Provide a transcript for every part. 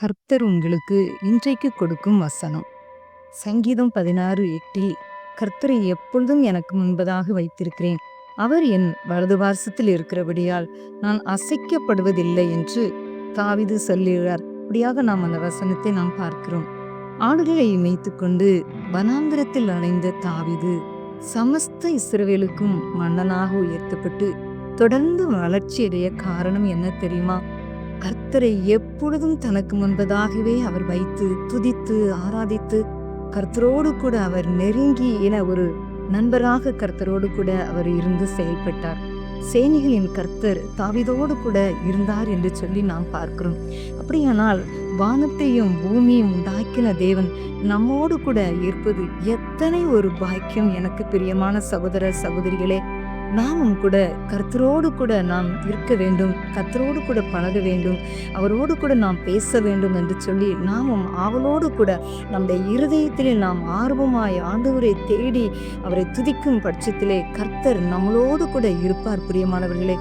கர்த்தர் உங்களுக்கு இன்றைக்கு கொடுக்கும் வசனம். சங்கீதம் பதினாறு எட்டில் கர்த்தரை எப்பொழுதும் எனக்கு முன்பதாக வைத்திருக்கிறேன். அவர் என் வலது வாரசத்தில் இருக்கிறபடியால் நான் அசைக்கப்படுவதில்லை என்று தாவிது சொல்லுகிறார். அப்படியாக நாம் அந்த வசனத்தை நாம் பார்க்கிறோம். ஆடுகளை மேய்த்துக்கொண்டு வனாந்திரத்தில் அடைந்த தாவிது சமஸ்த இஸ்ரவேலுக்கும் மன்னனாக உயர்த்தப்பட்டு தொடர்ந்து வளர்ச்சியடைய காரணம் என்ன தெரியுமா? கர்த்தரை எப்பொழுதும் தனக்கு முன்பதாகவே அவர் வைத்து துதித்து ஆராதித்து கர்த்தரோடு கூட அவர் நெருங்கி என ஒரு நண்பராக கர்த்தரோடு கூட அவர் இருந்து செயல்பட்டார். சேனிகளின் கர்த்தர் தாவிதோடு கூட இருந்தார் என்று சொல்லி நாம் பார்க்கிறோம். அப்படியானால் வானத்தையும் பூமியும் உண்டாக்கின தேவன் நம்மோடு கூட இருப்பது எத்தனை ஒரு பாக்கியம் எனக்கு பிரியமான சகோதர சகோதரிகளே. நாமும் கூட கர்த்தரோடு கூட நாம் இருக்க வேண்டும். கர்த்தரோடு கூட பழக வேண்டும். அவரோடு கூட நாம் பேச வேண்டும் என்று சொல்லி நாமும் அவளோடு கூட நம்முடைய இருதயத்திலே நாம் ஆர்வமாய் ஆண்டவரை தேடி அவரை துதிக்கும் பட்சத்திலே கர்த்தர் நம்மளோடு கூட இருப்பார் பிரியமானவர்களே.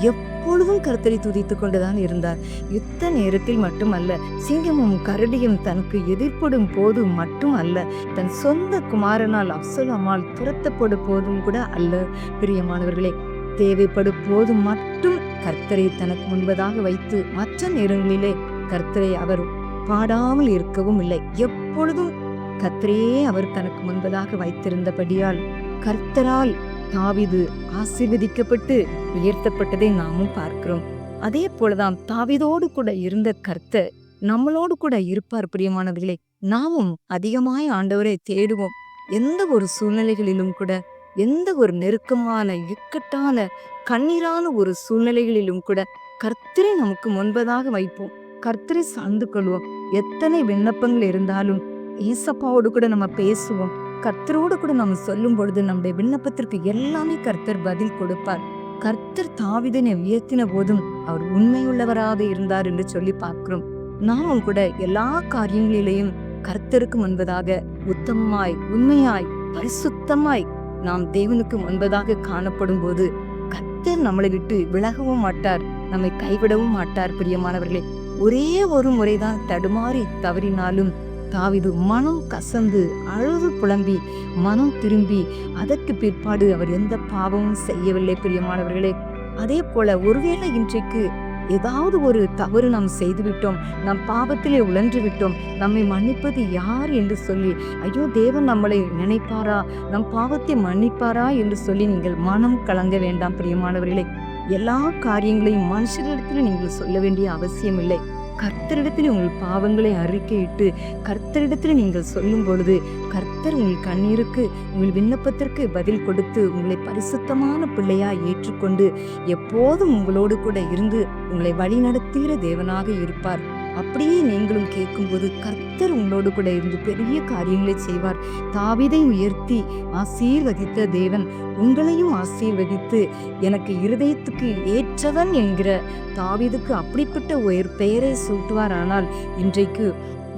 எப் எப்பொழுதும் கர்த்தரை துதித்துக் கொண்டுதான் இருந்தார். யுத்த நேரத்தில் மட்டுமல்ல சிங்கமும் கரடியும் தனக்கு எதிர்ப்படும் போது மட்டும் அல்ல தன் சொந்த குமாரனால் அப்சலமால் துரத்தப்படும் போதும் கூட அல்ல. பிரியமானவர்களே தேவைப்படும் போது மட்டும் கர்த்தரை தனக்கு முன்பதாக வைத்து மற்ற நேரங்களிலே கர்த்தரை அவர் பாடாமல் இருக்கவும் இல்லை. எப்பொழுதும் கர்த்தரையே அவர் தனக்கு முன்பதாக வைத்திருந்தபடியால் கர்த்தரால் தாவிது ஆசீர்வதிக்கப்பட்டு உயர்த்தப்பட்டதை நாமும் பார்க்கிறோம். அதே போலதான் தாவிதோடு கூட இருந்த கர்த்தர் நம்மளோடு கூட இருப்பார் பிரியமானவர்களே. நாமும் அதிகமாய் ஆண்டவரை தேடுவோம். எந்த ஒரு சூழ்நிலைகளிலும் கூட எந்த ஒரு நெருக்கமான இக்கட்டான கண்ணீரான ஒரு சூழ்நிலைகளிலும் கூட கர்த்தரை நமக்கு முன்பதாக வைப்போம். கர்த்தரை சார்ந்து கொள்வோம். எத்தனை விண்ணப்பங்கள் இருந்தாலும் ஏசப்பாவோடு கூட நம்ம பேசுவோம். கர்த்தரோடு கூட நாம் சொல்லும் பொழுது நம்முடைய விண்ணப்பத்திற்கு எல்லாமே கர்த்தர் பதில் கொடுப்பார். கர்த்தர் தாவிதனை உயர்த்தின போதும் அவர் உண்மையுள்ளவராக இருந்தார் என்று சொல்லி பார்க்கிறோம். நாமும் கூட எல்லா காரியங்களிலேயும் கர்த்தருக்கு முன்பதாக உத்தமமாய் உண்மையாய் பரிசுத்தமாய் நாம் தேவனுக்கு முன்பதாக காணப்படும் போது கர்த்தர் நம்மளை விட்டு விலகவும் மாட்டார் நம்மை கைவிடவும் மாட்டார் பிரியமானவர்களே. ஒரே ஒரு முறைதான் தடுமாறி தவறினாலும் தாவிது மனம் கசந்து அழுது புலம்பி மனம் திரும்பி அதற்கு பிற்பாடு அவர் எந்த பாவமும் செய்யவில்லை பிரியமானவர்களே. அதே போல ஒருவேளை இன்றைக்கு ஏதாவது ஒரு தவறு நாம் செய்துவிட்டோம் நம் பாவத்திலே உழன்று விட்டோம் நம்மை மன்னிப்பது யார் என்று சொல்லி ஐயோ தேவன் நம்மளை நினைப்பாரா? நம் பாவத்தை மன்னிப்பாரா என்று சொல்லி நீங்கள் மனம் கலங்க வேண்டாம் பிரியமானவர்களே. எல்லா காரியங்களையும் மனுஷரிடத்தில் நீங்கள் சொல்ல வேண்டிய அவசியம் இல்லை கர்த்தரிடத்தில் உங்கள் பாவங்களை அறிக்கையிட்டு கர்த்தரிடத்தில் நீங்கள் சொல்லும் பொழுது கர்த்தர் உங்கள் கண்ணீருக்கு உங்கள் விண்ணப்பத்திற்கு பதில் கொடுத்து உங்களை பரிசுத்தமான பிள்ளையா ஏற்றுக்கொண்டு எப்போதும் உங்களோடு கூட இருந்து உங்களை வழிநடத்துகிற தேவனாக இருப்பார். அப்படியே நீங்களும் கேட்கும்போது கர்த்தர் உங்களோடு கூட இருந்து பெரிய காரியங்களை செய்வார். தாவிதை உயர்த்தி ஆசீர்வதித்த தேவன் உங்களையும் ஆசீர்வதித்து எனக்கு இருதயத்துக்கு ஏற்றவன் என்கிற தாவிதுக்கு அப்படிப்பட்ட உயர் பெயரை சூட்டுவார். ஆனால் இன்றைக்கு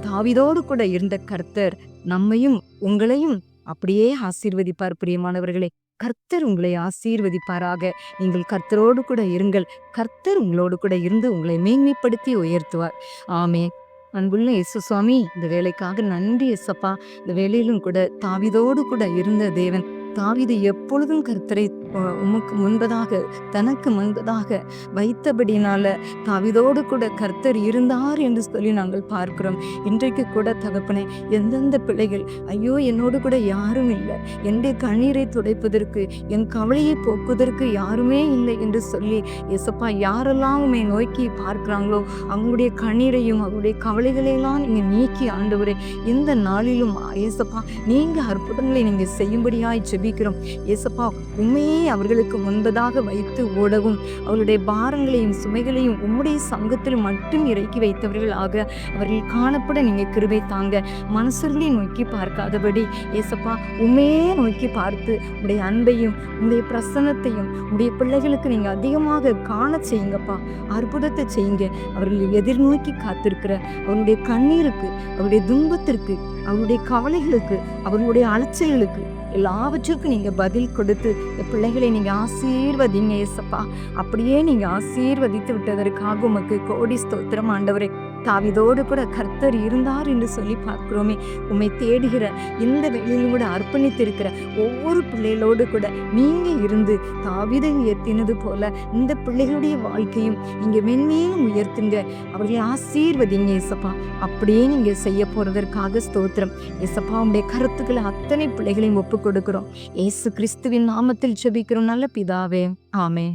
தாவிதோடு கூட இருந்த கர்த்தர் நம்மையும் உங்களையும் அப்படியே ஆசீர்வதிப்பார் பிரியமானவர்களே. கர்த்தர் உங்களை ஆசீர்வதிப்பாராக. நீங்கள் கர்த்தரோடு கூட இருங்கள். கர்த்தர் உங்களோடு கூட இருந்து உங்களை மேன்மைப்படுத்தி உயர்த்துவார். ஆமே அன்புள்ள இயேசு சுவாமி இந்த வேலைக்காக நன்றி எசப்பா இந்த வேலையிலும் கூட தாவிதோடு கூட இருந்த தேவன் தாவிது எப்பொழுதும் கர்த்தரை உமக்கு முன்பதாக தனக்கு முன்பதாக வைத்தபடினால தாவிதோடு கூட கர்த்தர் இருந்தார் என்று சொல்லி நாங்கள் பார்க்கிறோம். இன்றைக்கு கூட தகப்பனே எந்தெந்த பிள்ளைகள் ஐயோ என்னோடு கூட யாரும் இல்லை. என்னுடைய கண்ணீரை துடைப்பதற்கு என் கவலையை போக்குவதற்கு யாருமே இல்லை என்று சொல்லி எசப்பா யாரெல்லாம் உண்மை நோக்கி பார்க்கிறாங்களோ அவங்களுடைய கண்ணீரையும் அவருடைய கவலைகளையெல்லாம் நீங்கள் நீக்கி ஆண்டவரே இந்த நாளிலும் ஏசப்பா நீங்கள் அற்புதங்களை நீங்கள் செய்யும்படியாய் ஜெபிக்கிறோம். ஏசப்பா உண்மையே அவர்களுக்கு முன்பதாக வைத்து ஓடவும் அவருடைய பாரங்களையும் சுமைகளையும் உம்முடைய சங்கத்தில் மட்டும் இறக்கி வைத்தவர்கள் ஆக அவர்கள் காணப்பட நீங்கள் கிருபை தாங்க. மனுஷர்களை நோக்கி பார்க்காதபடி ஏசப்பா உண்மையே நோக்கி பார்த்து உடைய அன்பையும் உடைய பிரசன்னத்தையும் உடைய பிள்ளைகளுக்கு நீங்கள் அதிகமாக காண செய்யுங்கப்பா. அற்புதத்தை செய்யுங்க. அவர்கள் எதிர்நோக்கி காத்திருக்கிற அவருடைய கண்ணீருக்கு அவருடைய துன்பத்திற்கு அவருடைய கவலைகளுக்கு அவர்களுடைய அலைச்சல்களுக்கு எல்லாவற்றுக்கும் நீங்கள் பதில் கொடுத்து இந்த பிள்ளைகளை நீங்கள் ஆசீர்வதிங்க ஏசப்பா. அப்படியே நீங்கள் ஆசீர்வதித்து விட்டதற்காக உமக்கு கோடி ஸ்தோத்திரம் ஆண்டவரே. தாவிதோடு கூட கர்த்தர் இருந்தார் என்று சொல்லி பார்க்கிறோமே. உம்மை தேடுகிற இந்த வேலையிலும் கூட அர்ப்பணித்திருக்கிற ஒவ்வொரு பிள்ளைகளோடு கூட நீங்க இருந்து தாவிதை உயர்த்தினது போல இந்த பிள்ளைகளுடைய வாழ்க்கையும் இங்க மென்மேலும் உயர்த்துங்க. அவர்களை ஆசீர்வதிங்க இசப்பா அப்படியே நீங்க செய்ய போறதற்காக ஸ்தோத்திரம். இசப்பா உடைய கருத்துக்களை அத்தனை பிள்ளைகளையும் ஒப்புக் கொடுக்கிறோம் ஏசு கிறிஸ்துவின் நாமத்தில் ஜெபிக்கிறோம். நல்ல பிதாவே. ஆமே